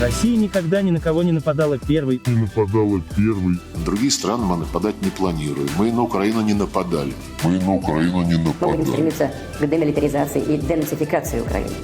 Россия никогда ни на кого не нападала первой. не нападала первой. На другие страны мы нападать не планируем. Мы на Украину не нападали. Мы на Украину не Мы будем нападали. стремиться к демилитаризации и денацификации Украины.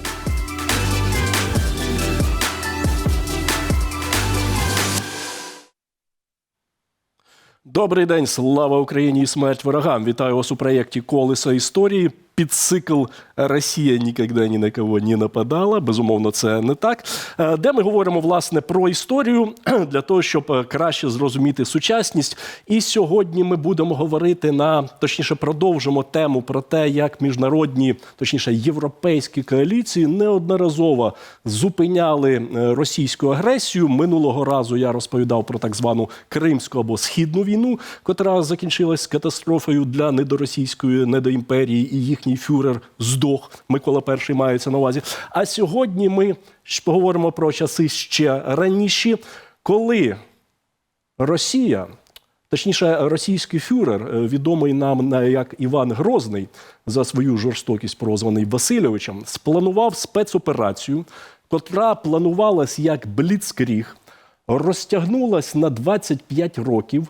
Добрий день, слава Україні і смерть ворогам. Вітаю вас у проєкті Колесо історії. Підцикл Росія ніколи ні на кого не нападала. Безумовно, це не так. Е, Де ми говоримо власне про історію для того, щоб е, краще зрозуміти сучасність. І сьогодні ми будемо говорити на точніше, продовжимо тему про те, як міжнародні, точніше, європейські коаліції неодноразово зупиняли е, російську агресію. Минулого разу я розповідав про так звану Кримську або східну війну, котра закінчилась катастрофою для недоросійської недоімперії, і їхній фюрер здох. Микола І мається на увазі. А сьогодні ми поговоримо про часи ще раніше, коли Росія. Точніше, російський фюрер, е, відомий нам як Іван Грозний, за свою жорстокість прозваний Васильовичем, спланував спецоперацію, котра планувалась як бліцкріг, розтягнулась на 25 років,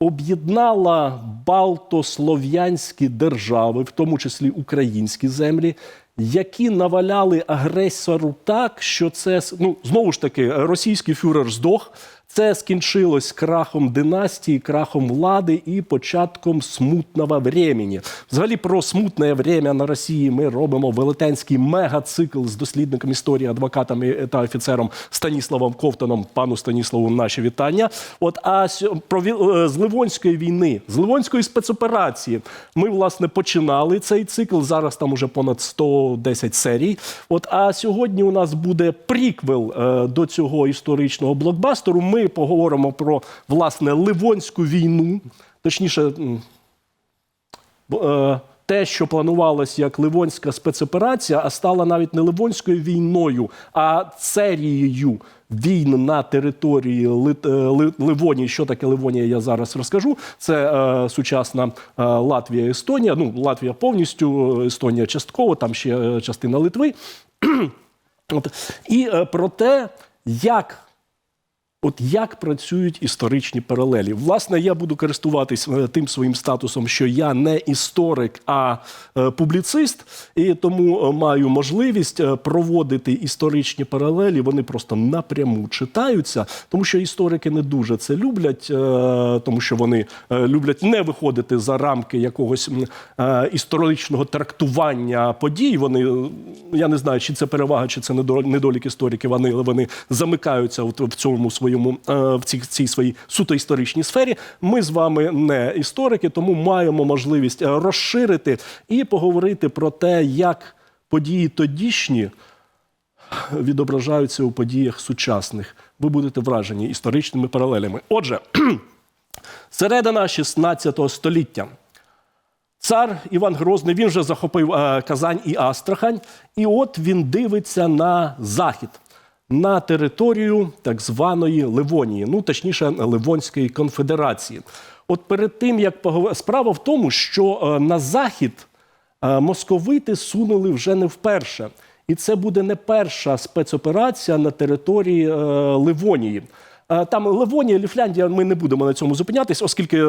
об'єднала балтослов'янські держави, в тому числі українські землі, які наваляли агресору так, що це ну знову ж таки російський фюрер здох. Це скінчилось крахом династії, крахом влади і початком смутного времени. Взагалі про смутне время на Росії ми робимо велетенський мегацикл з дослідником історії, адвокатом та офіцером Станіславом Ковтоном. Пану Станіславу, наші вітання. От а про е, з Ливонської війни, з Ливонської спецоперації. Ми власне починали цей цикл. Зараз там уже понад 110 серій. От а сьогодні у нас буде приквел е, до цього історичного блокбастеру. Ми поговоримо про власне Ливонську війну, точніше. е, Те, що планувалось як Ливонська спецоперація, а стала навіть не Ливонською війною, а серією війн на території е, Ли- Ливонії. Що таке Ливонія, я зараз розкажу. Це е, сучасна е, Латвія, Естонія. Ну, Латвія повністю, Естонія частково, там ще е, частина Литви. От. І е, про те, як От як працюють історичні паралелі? Власне, я буду користуватись е, тим своїм статусом, що я не історик, а е, публіцист, і тому е, маю можливість проводити історичні паралелі. Вони просто напряму читаються, тому що історики не дуже це люблять, тому що вони люблять не виходити за рамки якогось історичного трактування подій. Вони я не знаю, чи це перевага, чи це недо- недолік істориків. Вони вони замикаються в цьому своєму е, в цій, цій своїй суто історичній сфері. Ми з вами не історики, тому маємо можливість е, розширити і поговорити про те, як події тодішні відображаються у подіях сучасних. Ви будете вражені історичними паралелями. Отже, середина 16 століття. Цар Іван Грозний він вже захопив е, Казань і Астрахань, і от він дивиться на захід, на територію так званої Ливонії, ну точніше Ливонської конфедерації. От перед тим як погов... справа в тому, що е, на захід е, московити сунули вже не вперше. І це буде не перша спецоперація на території е, Ливонії. Е, Там Ливонія, Ліфляндія, ми не будемо на цьому зупинятись, оскільки е,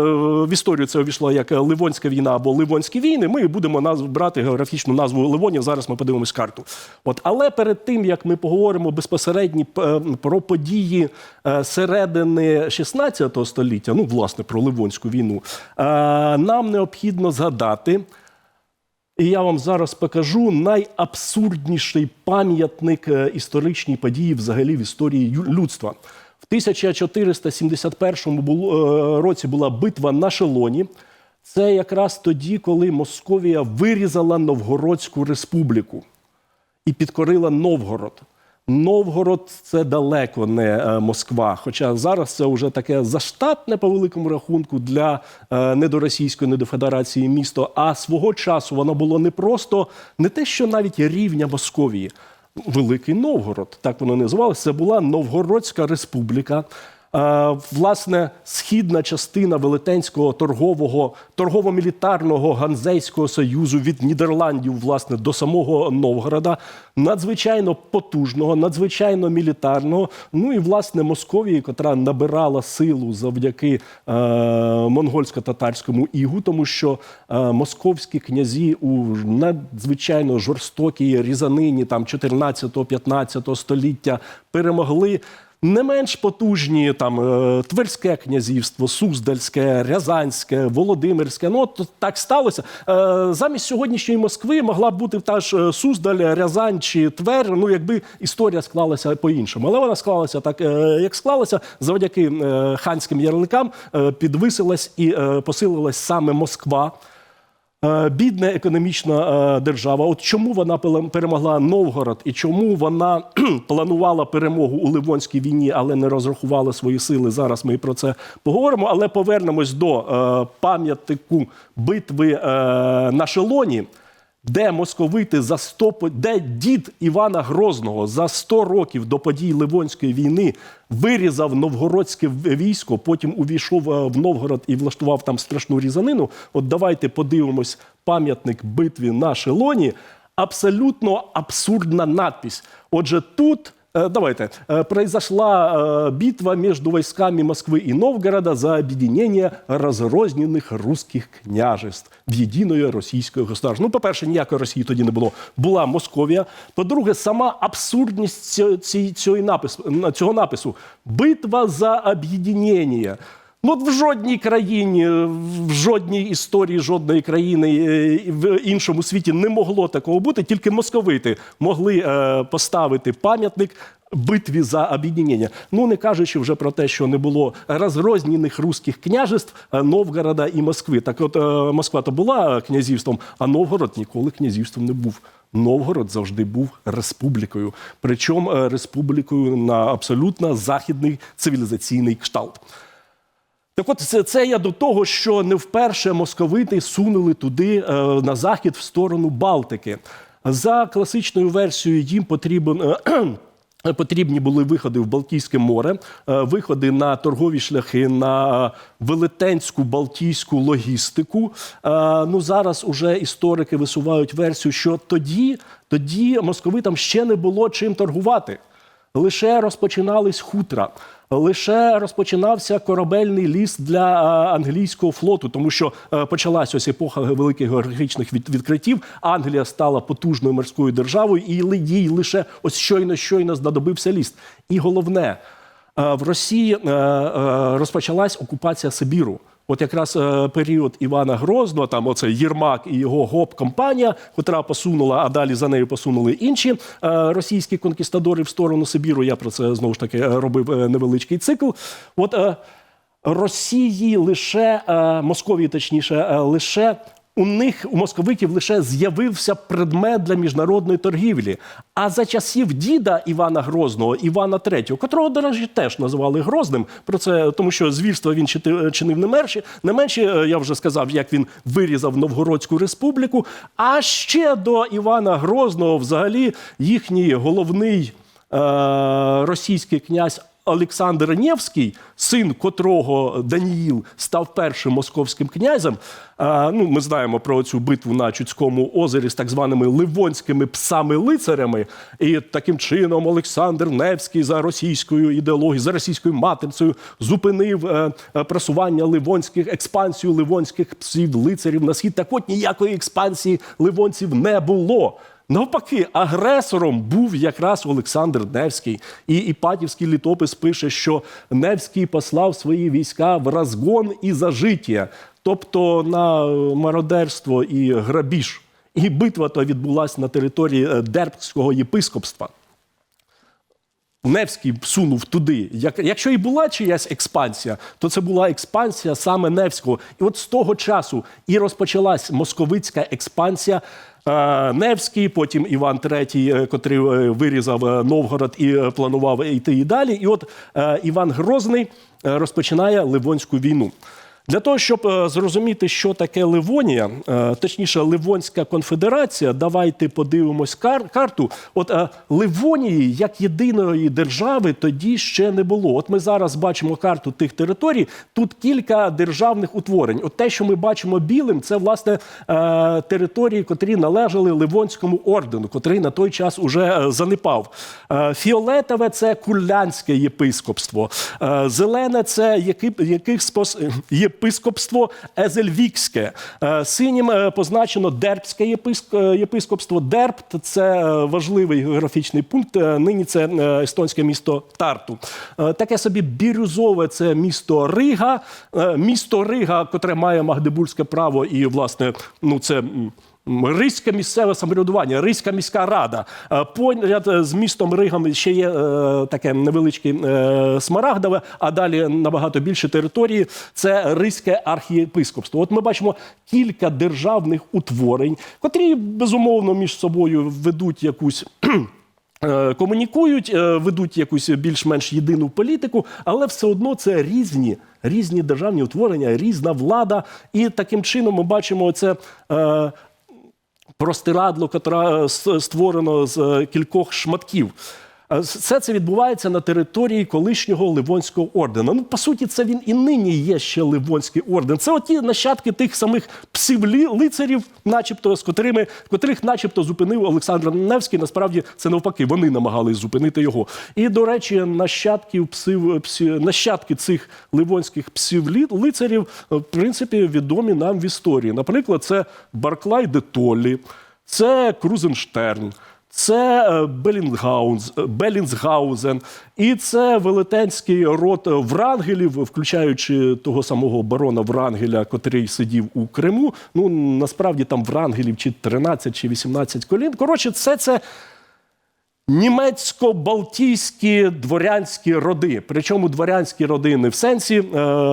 в історію це увійшло як Ливонська війна або Ливонські війни. Ми будемо наз... брати географічну назву Ливонія. Зараз ми подивимось карту. От, але перед тим як ми поговоримо безпосередньо е, про події середини 16 століття, ну власне про Ливонську війну, нам необхідно згадати. І я вам зараз покажу найабсурдніший пам'ятник історичній події взагалі в історії людства. В 1471 е, році була битва на Шелоні. Це якраз тоді, коли Московія вирізала Новгородську республіку і підкорила Новгород. Новгород це далеко не е, Москва. Хоча зараз це вже таке заштатне по великому рахунку для е, недоросійської недофедерації місто. А свого часу воно було не просто не те, що навіть рівня Московії. Великий Новгород, так воно називалося. Це була Новгородська республіка. Е, Власне, східна частина Велетенського торгового торгово-мілітарного ганзейського союзу від Нідерландів, власне, до самого Новгорода, надзвичайно потужного, надзвичайно мілітарного. Ну і власне Московії, котра набирала силу завдяки е, монгольсько-татарському ігу, тому що е, московські князі у надзвичайно жорстокій різанині там 14-15 століття перемогли. Не менш потужні там е, Тверське князівство, Суздальське, Рязанське, Володимирське. Ну от так сталося. Е, Замість сьогоднішньої Москви могла б бути та ж е, Суздаль, Рязань чи Твер. Ну якби історія склалася по-іншому. Але вона склалася так, як склалася, завдяки ханським ярликам підвисилась і посилилась саме Москва. Е, Бідна економічна е, держава. От чому вона перемогла Новгород і чому вона планувала перемогу у Ливонській війні, але не розрахувала свої сили. Зараз ми про це поговоримо. Але повернемось до е, пам'ятнику битви на Шелоні. Де московити за 100, по- де дід Івана Грозного за 100 років до подій Ливонської війни вирізав новгородське військо, потім увійшов е, в Новгород і влаштував там страшну різанину. От давайте подивимось пам'ятник битві на Шелоні. Абсолютно абсурдна надпись. Отже, тут Давайте. Э, Произошла э, битва между войсками Москвы и Новгорода за объединение разрозненных русских княжеств в єдине російське государство. Ну, по-перше, ніякої Росії тоді не було. Була Московія. По-друге, сама абсурдність ці- ці- цього напису, цього напису. Битва за об'єднання. Ну, в жодній країні, в жодній історії жодної країни е, в іншому світі не могло такого бути. Тільки московити могли е, поставити пам'ятник битві за об'єднання. Ну не кажучи вже про те, що не було розрознених руських княжеств е, Новгорода і Москви. Так, от Москва то була князівством, а Новгород ніколи князівством не був. Новгород завжди був республікою, причому республікою на абсолютно західний цивілізаційний кшталт. Так от це, це я до того, що не вперше московити сунули туди е, на захід в сторону Балтики. За класичною версією їм потрібен. е, Потрібні були виходи в Балтійське море, е, виходи на торгові шляхи, на велетенську балтійську логістику. Ну зараз уже історики висувають версію, що тоді, тоді московитам ще не було чим торгувати. Лише розпочинались хутра, лише розпочинався корабельний ліс для англійського флоту, тому що е, почалась ось епоха великих географічних відкриттів. Англія стала потужною морською державою, і їй лише ось щойно щойно знадобився ліс. І головне, е, в Росії е, розпочалась окупація Сибіру. От якраз е, період Івана Грозного, там оце Єрмак і його гоп-компанія, котра посунула, а далі за нею посунули інші е, російські конкістадори в сторону Сибіру. Я про це знову ж таки е, робив невеличкий цикл. От Росії лише Московії, точніше, лише у них у московитів лише з'явився предмет для міжнародної торгівлі. А за часів діда Івана Грозного, Івана III, котрого, до речі, теж називали Грозним, про це тому, що звірства він чинив не менше. Не менше, е, я вже сказав, як він вирізав Новгородську республіку. А ще до Івана Грозного, взагалі, їхній головний е, російський князь Олександр Невський, син котрого Даніїл став першим московським князем. А, ну, ми знаємо про цю битву на Чудському озері з так званими ливонськими псами-лицарями. І таким чином Олександр Невський за російською ідеологією, за російською матрицею зупинив е, е, просування ливонських експансію ливонських псів-лицарів на схід. Так от ніякої експансії ливонців не було. Навпаки, агресором був якраз Олександр Невський. І Іпатівський літопис пише, що Невський послав свої війська в розгон і зажиття, тобто на е, мародерство і грабіж. І битва то відбулася на території е, Дербського єпископства. Невський всунув туди. Як, якщо і була чиясь експансія, то це була експансія саме Невського. І от з того часу і розпочалась московицька експансія. Е, Невський, потім Іван III, е, котрий е, вирізав Новгород і планував йти і далі. І от Іван Грозний розпочинає Ливонську війну. Для того, щоб е, зрозуміти, що таке Ливонія, е, точніше, Ливонська конфедерація, давайте подивимось кар- карту. От е, Ливонії як єдиної держави тоді ще не було. От ми зараз бачимо карту тих територій. Тут кілька державних утворень. От те, що ми бачимо білим, це власне території, котрі належали Ливонському ордену, котрий на той час уже занепав. Фіолетове це курлянське єпископство. Зелене це яких спос... єпископство Езельвікське. Е, Синім е, позначено Дербське е, єпископство. Дербт це важливий географічний пункт. Нині це естонське місто Тарту. Таке собі бірюзове це місто Рига. Місто Рига, котре має магдебурзьке право, і власне, ну це. Ризьке місцеве самоврядування, Ризька міська рада. Е, Поряд е, з містом Ригом ще є е, таке невеличке Смарагдове, а далі набагато більше території. Це Ризьке архієпископство. От ми бачимо кілька державних утворень, котрі безумовно між собою ведуть якусь. Комунікують, ведуть якусь більш-менш єдину політику, але все одно це різні, різні державні утворення, різна влада. І таким чином ми бачимо це простирадло, котре е, створено з е, кількох шматків. Е, Все це відбувається на території колишнього Ливонського ордена. Ну, по суті, це він і нині є ще Ливонський орден. Це оті нащадки тих самих псів-лицарів, начебто, з котрими, котрих начебто зупинив Олександр Невський. Насправді це навпаки, вони намагались зупинити його. І, до речі, нащадків псів, псі, нащадки цих ливонських псів-лицарів, в принципі, відомі нам в історії. Наприклад, це Барклай де Толлі, це Крузенштерн. Це е, е, Белінсгаузен, і це велетенський род Врангелів, включаючи того самого барона Врангеля, котрий сидів у Криму. Ну насправді там Врангелів чи 13, чи 18 колін. Коротше, це це німецько-балтійські дворянські роди. Причому дворянські роди не в сенсі е,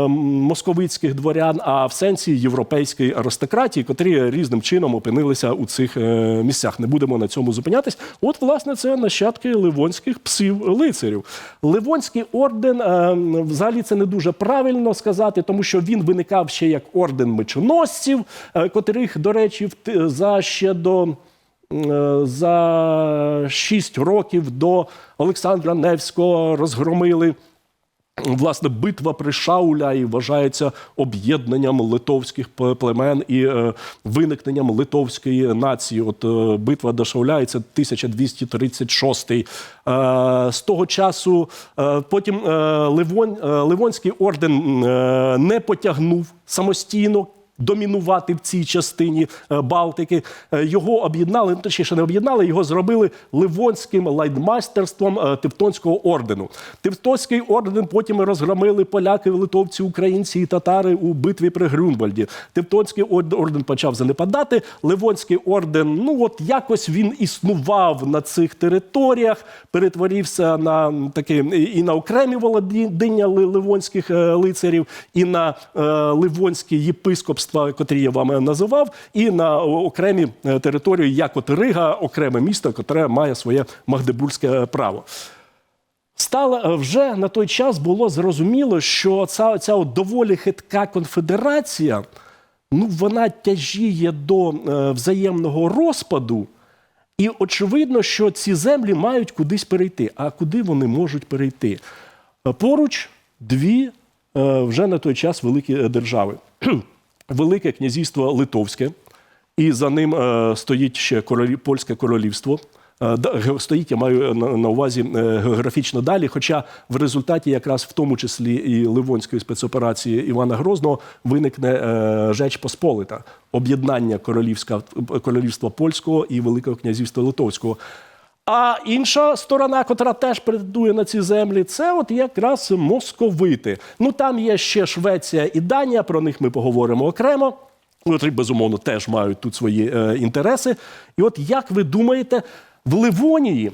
московицьких дворян, а в сенсі європейської аристократії, котрі різним чином опинилися у цих е, місцях. Не будемо на цьому зупинятись. От, власне, це нащадки ливонських псів-лицарів. Ливонський орден, е, взагалі, це не дуже правильно сказати, тому що він виникав ще як орден мечоносців, е, котрих, до речі, за ще до. Е, за шість років до Олександра Невського розгромили. Власне, битва при Шауля і вважається об'єднанням литовських племен і е, виникненням литовської нації. От е, битва до Шауля і це 1236. Е, з того часу е, потім е, Ливон, е, Ливонський орден е, не потягнув самостійно домінувати в цій частині е, Балтики. Е, Його об'єднали, ну, точніше не об'єднали, його зробили Ливонським лайдмайстерством е, Тевтонського ордену. Тевтонський орден потім розгромили поляки, литовці, українці і татари у битві при Грюнвальді. Тевтонський орден почав занепадати. Ливонський орден, ну от якось він існував на цих територіях, перетворився на таке і на окремі володіння ливонських лицарів, і на е, ливонські єпископства, котрі я вам називав, і на окремі е, території, як от Рига, окреме місто, котре має своє магдебурзьке право. Стало е, вже на той час було зрозуміло, що ця, ця от доволі хитка конфедерація, ну вона тяжіє до е, взаємного розпаду. І очевидно, що ці землі мають кудись перейти. А куди вони можуть перейти? Поруч дві вже на той час великі держави: Велике князівство Литовське, і за ним е, стоїть ще королі, польське королівство. Е, Стоїть, я маю на, увазі е, географічно далі. Хоча в результаті, якраз в тому числі і Ливонської спецоперації Івана Грозного, виникне Жеч Посполита, об'єднання королівська, королівства польського і Великого князівства Литовського. А інша сторона, котра теж претендує на ці землі, це от якраз московити. Ну там є ще Швеція і Данія, про них ми поговоримо окремо. Котрі, безумовно, теж мають тут свої е, інтереси. І от як ви думаєте, в Ливонії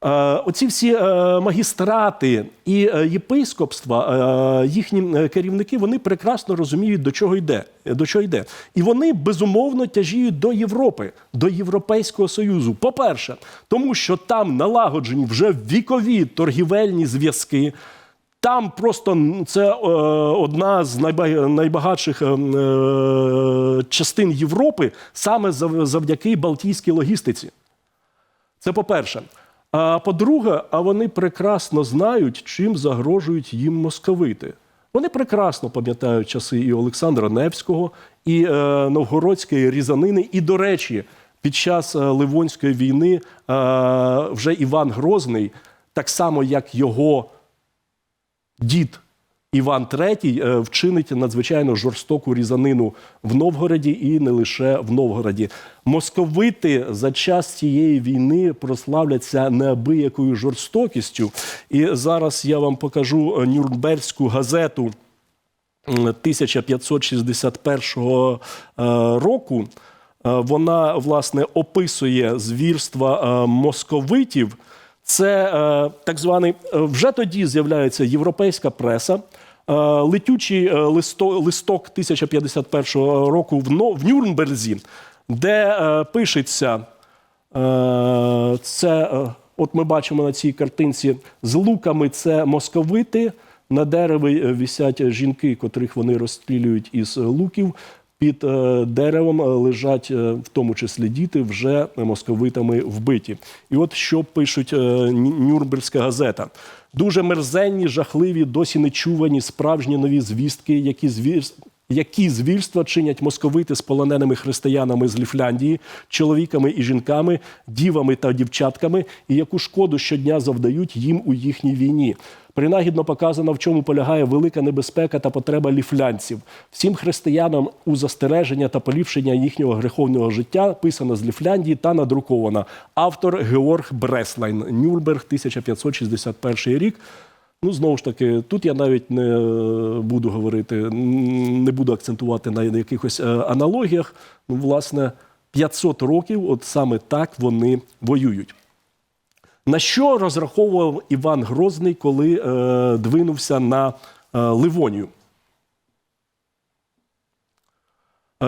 оці всі е, магістрати і е, єпископства, е, їхні е, керівники, вони прекрасно розуміють, до чого йде. До чого йде. І вони безумовно тяжіють до Європи, до Європейського Союзу. По-перше, тому що там налагоджені вже вікові торгівельні зв'язки. Там просто це е, одна з найбагатших е, е, частин Європи саме завдяки Балтійській логістиці. Це по-перше. А по-друге, а вони прекрасно знають, чим загрожують їм московити. Вони прекрасно пам'ятають часи і Олександра Невського, і е, новгородської різанини. І, до речі, під час е, Ливонської війни е, вже Іван Грозний, так само як його дід Іван III е, вчинить надзвичайно жорстоку різанину в Новгороді і не лише в Новгороді. Московити за час цієї війни прославляться неабиякою жорстокістю. І зараз я вам покажу е, Нюрнберзьку газету 1561 е, року. Вона власне описує звірства московитів. Це так званий вже тоді з'являється європейська преса. Е, летючий е, листо, листок 1051 року в, Нюрнберзі, де е, пишеться це. От ми бачимо на цій картинці з луками це московити. На дереві висять жінки, котрих вони розстрілюють із луків. Під деревом лежать, в тому числі діти, вже московитами вбиті. І от що пишуть Нюрнберзька газета. Дуже мерзенні, жахливі, досі нечувані справжні нові звістки, які звір... Які звірства чинять московити з полоненими християнами з Ліфляндії, чоловіками і жінками, дівами та дівчатками, і яку шкоду щодня завдають їм у їхній війні. Принагідно показано, в чому полягає велика небезпека та потреба ліфлянців. Всім християнам у застереження та поліпшення їхнього греховного життя писано з Ліфляндії та надруковано. Автор Георг Бреслайн, Нюрнберг, 1561 рік. Ну, знову ж таки, тут я навіть не е, буду говорити, не буду акцентувати на якихось е, аналогіях. Ну, власне, 500 років, от саме так вони воюють. На що розраховував Іван Грозний, коли е, двинувся на е, Ливонію? Е,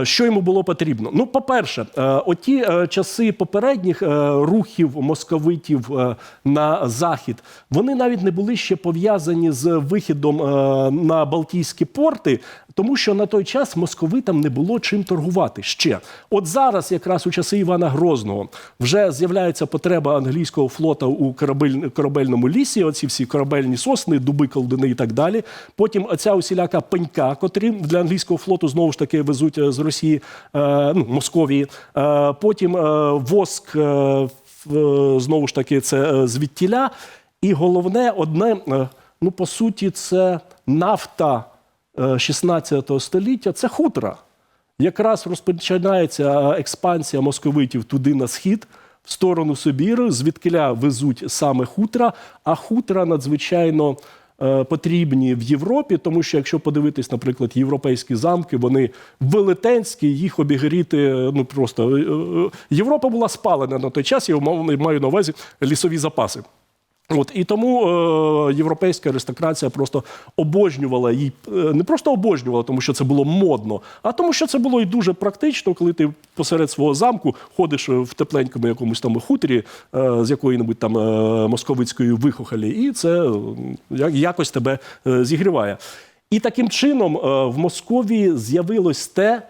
Що йому було потрібно? Ну, по-перше, е, оті е, часи попередніх е, рухів московитів е, на захід, вони навіть не були ще пов'язані з вихідом е, на Балтійські порти, тому що на той час московитам не було чим торгувати ще. От зараз, якраз у часи Івана Грозного, вже з'являється потреба англійського флота у корабель, корабельному лісі. Оці всі корабельні сосни, дуби, колдуни і так далі. Потім оця усіляка пенька, котрі для англійського флоту знову ж таки везуть е, з Росії, е, ну, Московії. Е, потім е, воск, е, е, знову ж таки, це е, звідтіля. І головне, одне, ну по суті, це нафта 16 століття, це хутра. Якраз розпочинається е, експансія московитів туди на схід, в сторону Сибіру, звідкиля везуть саме хутра, а хутра надзвичайно е, потрібні в Європі, тому що якщо подивитись, наприклад, європейські замки, вони велетенські, їх обігріти. е, Ну просто е, е, Європа була спалена на той час. Я маю на увазі лісові запаси. От і тому е, європейська аристократія просто обожнювала її, е, не просто обожнювала, тому що це було модно, а тому, що це було і дуже практично, коли ти посеред свого замку ходиш в тепленькому якомусь там хуторі е, з якої-небудь там е, московицької вихохалі, і це е, якось тебе е, зігріває. І таким чином е, в Московії з'явилось те,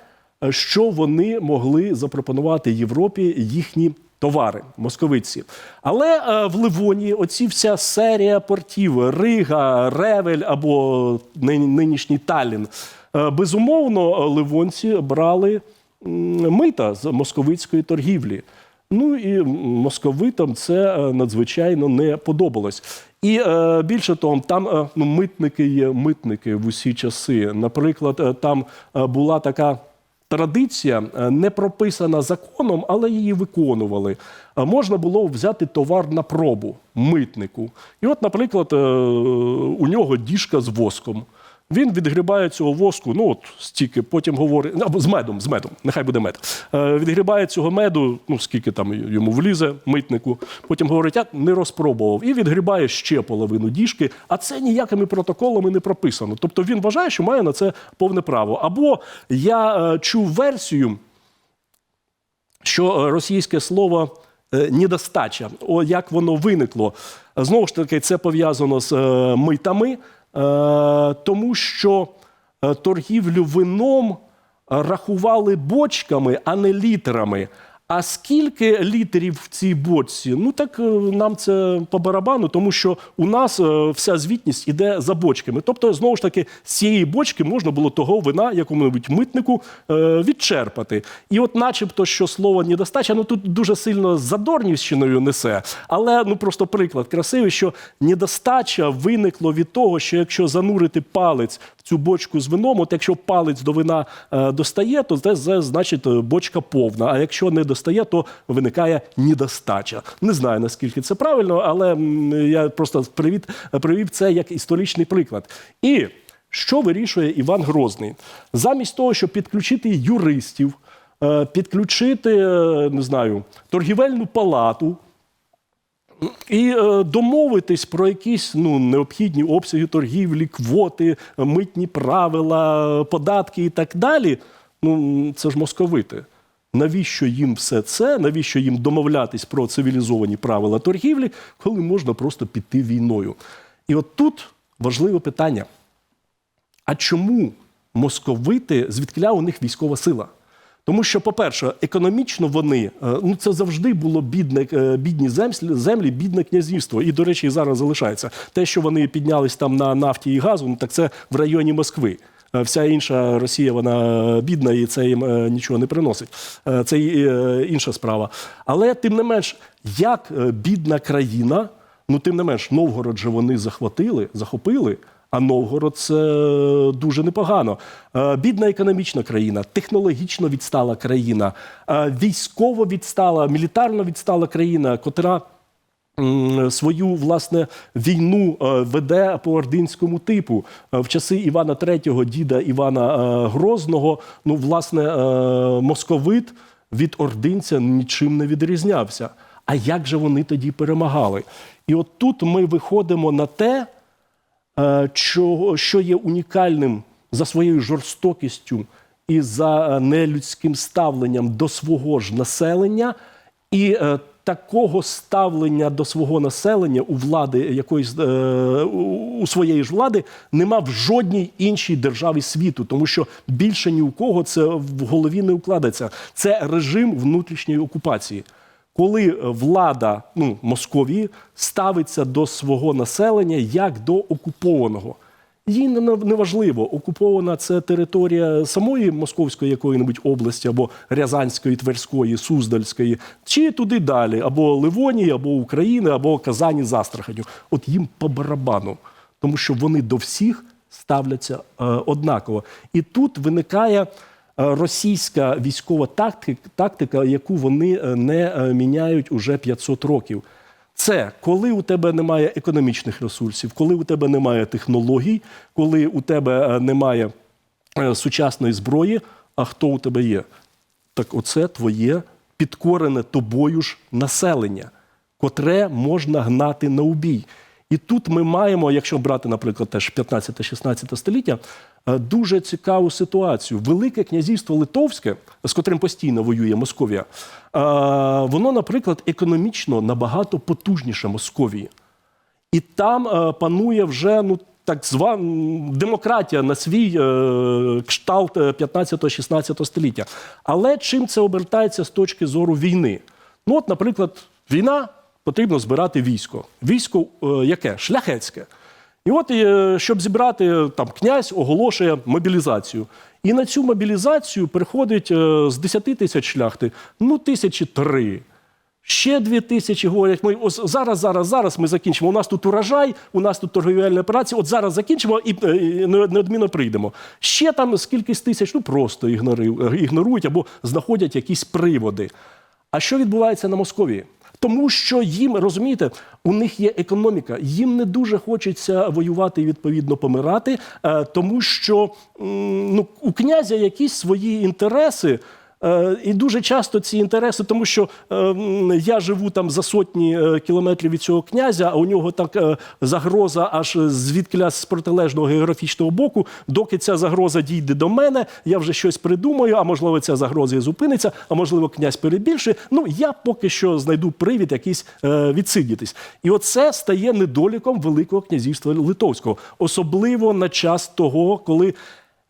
е, що вони могли запропонувати Європі їхні товари московиці. Але е, в Ливонії оці вся серія портів Рига, Ревель або нинішній Таллін. е, безумовно, ливонці брали мита з московицької торгівлі. Ну і московитам це е, надзвичайно не подобалось. І е, більше того, там е, ну, митники є митники в усі часи. Наприклад, е, там е, була така традиція, е, не прописана законом, але її виконували. Е, Можна було взяти товар на пробу митнику. І от, наприклад, е, у нього діжка з воском. Він відгрібає цього воску, ну от стільки, потім говорить, або з медом, з медом, нехай буде мед. Е, відгрібає цього меду, ну скільки там йому влізе, митнику. Потім говорить, я не розпробував. І відгрібає ще половину діжки, а це ніякими протоколами не прописано. Тобто він вважає, що має на це повне право. Або я е, чув версію, що російське слово е, недостача, о, як воно виникло. Знову ж таки, це пов'язано з митами. Тому що е, торгівлю вином рахували бочками, а не літерами. А скільки літерів в цій бочці? Ну так е, нам це по барабану, тому що у нас е, вся звітність іде за бочками. Тобто, знову ж таки, з цієї бочки можна було того вина якому-небудь митнику е, відчерпати. І от, начебто, що слово недостача, ну тут дуже сильно задорнівщиною несе. Але ну просто приклад красивий, що недостача виникло від того, що якщо занурити палець цю бочку з вином, от якщо палець до вина е, достає, то це, це значить е, бочка повна. А якщо не достає, то виникає недостача. Не знаю наскільки це правильно, але я просто привід, привів це як історичний приклад. І що вирішує Іван Грозний? Замість того, щоб підключити юристів, е, підключити не знаю, торгівельну палату, і е, домовитись про якісь ну, необхідні обсяги торгівлі, квоти, митні правила, податки і так далі. Ну, це ж московити. Навіщо їм все це? Навіщо їм домовлятись про цивілізовані правила торгівлі, коли можна просто піти війною? І от тут важливе питання: а чому московити, звідкиля у них військова сила? Тому що, по-перше, економічно вони е, ну це завжди було бідне, е, бідні землі, землі, бідне князівство. І, до речі, зараз залишається. Те, що вони піднялись там на нафті і газу, ну так це в районі Москви. Е, Вся інша Росія, вона бідна, і це їм нічого не приносить. Це інша справа. Але тим не менш, як бідна країна, ну тим не менш, Новгород же вони захватили, захопили. А Новгород це дуже непогано. Е, Бідна економічна країна, технологічно відстала країна, е, військово відстала, мілітарно відстала країна, котра свою власне війну е, веде по ординському типу. Е, В часи Івана III, діда Івана е, Грозного, ну власне е, московит від ординця нічим не відрізнявся. А як же вони тоді перемагали? І от тут ми виходимо на те, е, що, що є унікальним за своєю жорстокістю і за е, нелюдським ставленням до свого ж населення, і е, такого ставлення до свого населення у влади якоїсь е, у своєї ж влади нема в жодній іншій державі світу, тому що більше ні у кого це в голові не укладеться. Це режим внутрішньої окупації коли влада ну, Московії ставиться до свого населення як до окупованого. Їй не важливо, окупована це територія самої московської якої-небудь області, або Рязанської, Тверської, Суздальської, чи туди далі, або Ливонії, або України, або Казані, Застраханю. От їм по барабану, тому що вони до всіх ставляться е, однаково. І тут виникає е, російська військова тактика, яку вони е, не е, міняють уже 500 років. Це коли у тебе немає економічних ресурсів, коли у тебе немає технологій, коли у тебе е, немає е, сучасної зброї. А хто у тебе є? Так оце твоє підкорене тобою ж населення, котре можна гнати на убій. І тут ми маємо, якщо брати, наприклад, теж 15-16 століття, е, дуже цікаву ситуацію. Велике князівство Литовське, з котрим постійно воює Московія, е, воно, наприклад, економічно набагато потужніше Московії. І там е, панує вже ну, так звана демократія на свій е, кшталт е, 15-16 століття. Але чим це обертається з точки зору війни? Ну, от, наприклад, війна потрібно збирати військо. Військо е, яке? Шляхетське. І от, е, щоб зібрати, там князь оголошує мобілізацію. І на цю мобілізацію приходить е, з 10 тисяч шляхти, ну, тисячі три. Ще дві тисячі говорять, ми ось зараз, зараз, зараз ми закінчимо. У нас тут урожай, у нас тут торгівельна операція. От зараз закінчимо і е, неодмінно прийдемо. Ще там скількись тисяч, ну просто ігнорують або знаходять якісь приводи. А що відбувається на Московії? Тому що їм розумієте, у них є економіка, їм не дуже хочеться воювати і відповідно помирати, е, тому що ну, у князя якісь свої інтереси. Е, І дуже часто ці інтереси, тому що е, я живу там за сотні е, кілометрів від цього князя, а у нього так загроза аж звідкля з протилежного географічного боку. Доки ця загроза дійде до мене, я вже щось придумаю, а можливо, ця загроза і зупиниться, а можливо, князь перебільшує. Ну я поки що знайду привід якийсь відсидітись. І оце стає недоліком Великого князівства Литовського, особливо на час того, коли.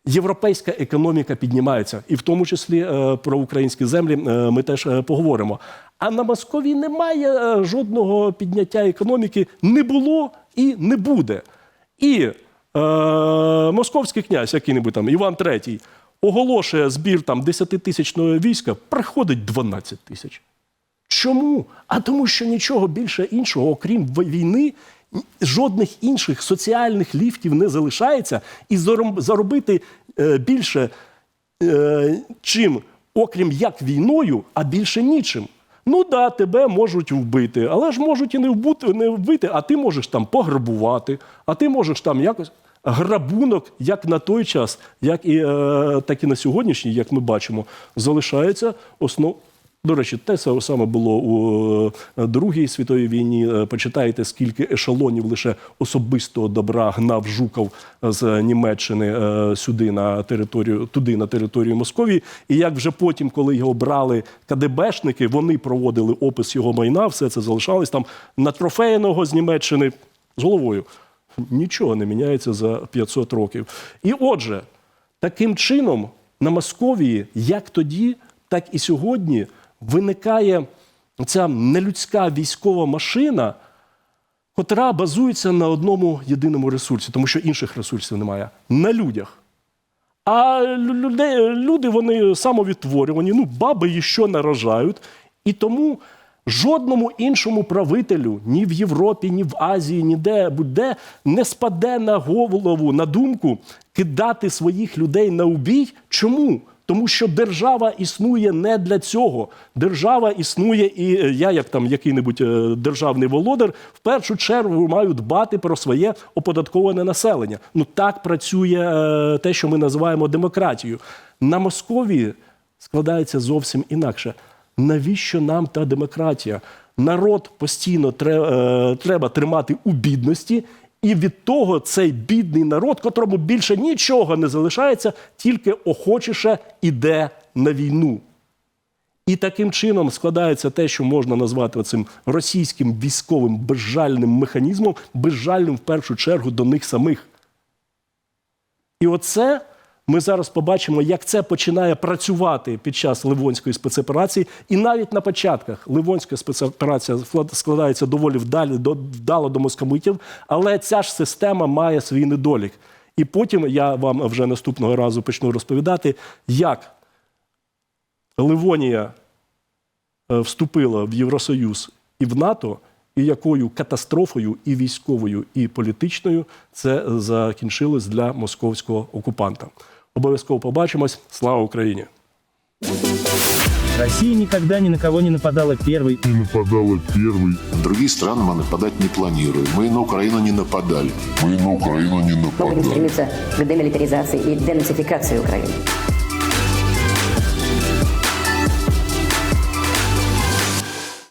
Європейська економіка піднімається, і в тому числі е, про українські землі е, ми теж е, поговоримо. А на Московії немає жодного підняття економіки, не було і не буде. І е, московський князь, який-небудь там Іван III, оголошує збір там 10-тисячного війська, приходить 12 тисяч. Чому? А тому, що нічого більше іншого, окрім війни, жодних інших соціальних ліфтів не залишається, і заробити е, більше, е, чим, окрім як війною, а більше нічим. Ну да, тебе можуть вбити, але ж можуть і не вбити, не вбити, а ти можеш там пограбувати, а ти можеш там якось. Грабунок, як на той час, як і, е, так і на сьогоднішній, як ми бачимо, залишається основ. До речі, те са- саме було у е, Другій світовій війні. Е, Почитайте, скільки ешелонів лише особистого добра гнав Жуков з Німеччини е, сюди на територію, туди на територію Московії. І як вже потім, коли його брали КДБшники, вони проводили опис його майна, все це залишалось там натрофеєного з Німеччини з головою. Нічого не міняється за 500 років. І отже, таким чином на Московії, як тоді, так і сьогодні, виникає ця нелюдська військова машина, котра базується на одному єдиному ресурсі, тому що інших ресурсів немає на людях. А лю- люди, люди вони самовідтворювані, ну, баби їх що наражають. І тому жодному іншому правителю ні в Європі, ні в Азії, ніде будь-де не спаде на голову, на думку кидати своїх людей на убій. Чому? Тому що держава існує не для цього. Держава існує, і е, я, як там який-небудь е, державний володар, в першу чергу маю дбати про своє оподатковане населення. Ну так працює е, те, що ми називаємо демократією. На Московії складається зовсім інакше. Навіщо нам та демократія? Народ постійно треба тримати у бідності. І від того цей бідний народ, котрому більше нічого не залишається, тільки охочіше іде на війну. І таким чином складається те, що можна назвати цим російським військовим безжальним механізмом, безжальним в першу чергу до них самих. І оце ми зараз побачимо, як це починає працювати під час Ливонської спецоперації. І навіть на початках Ливонська спецоперація складається доволі вдалі, до- вдало до московитів, але ця ж система має свій недолік. І потім я вам вже наступного разу почну розповідати, як Ливонія е, вступила в Євросоюз і в НАТО, і якою катастрофою і військовою, і політичною це закінчилось для московського окупанта. Обов'язково побачимось. Слава Україні! Россия никогда ни на кого не нападала первой. И нападала первой. Другие страны мы нападать не планируем. Мы на Украину не нападали. Мы на Украину не Мы будем нападали. стремиться к демилитаризации и денацификации Украины.